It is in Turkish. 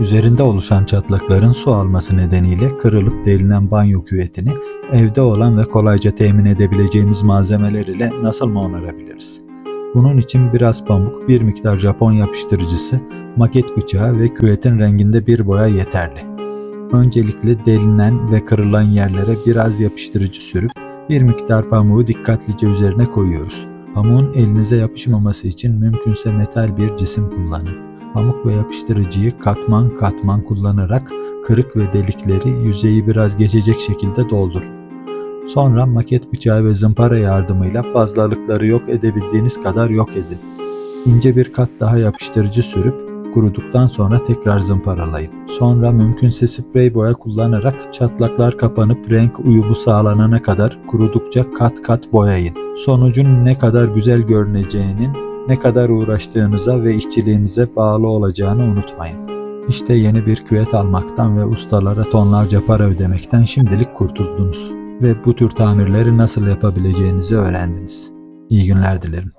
Üzerinde oluşan çatlakların su alması nedeniyle kırılıp delinen banyo küvetini evde olan ve kolayca temin edebileceğimiz malzemeler ile nasıl mı onarabiliriz? Bunun için biraz pamuk, bir miktar Japon yapıştırıcısı, maket bıçağı ve küvetin renginde bir boya yeterli. Öncelikle delinen ve kırılan yerlere biraz yapıştırıcı sürüp bir miktar pamuğu dikkatlice üzerine koyuyoruz. Pamuğun elinize yapışmaması için mümkünse metal bir cisim kullanın. Pamuk ve yapıştırıcıyı katman katman kullanarak kırık ve delikleri yüzeyi biraz geçecek şekilde doldurun. Sonra maket bıçağı ve zımpara yardımıyla fazlalıkları yok edebildiğiniz kadar yok edin. İnce bir kat daha yapıştırıcı sürüp kuruduktan sonra tekrar zımparalayın. Sonra mümkünse sprey boya kullanarak çatlaklar kapanıp renk uyumu sağlanana kadar kurudukça kat kat boyayın. Sonucun ne kadar güzel görüneceğinin ne kadar uğraştığınıza ve işçiliğinize bağlı olacağını unutmayın. İşte yeni bir küvet almaktan ve ustalara tonlarca para ödemekten şimdilik kurtuldunuz ve bu tür tamirleri nasıl yapabileceğinizi öğrendiniz. İyi günler dilerim.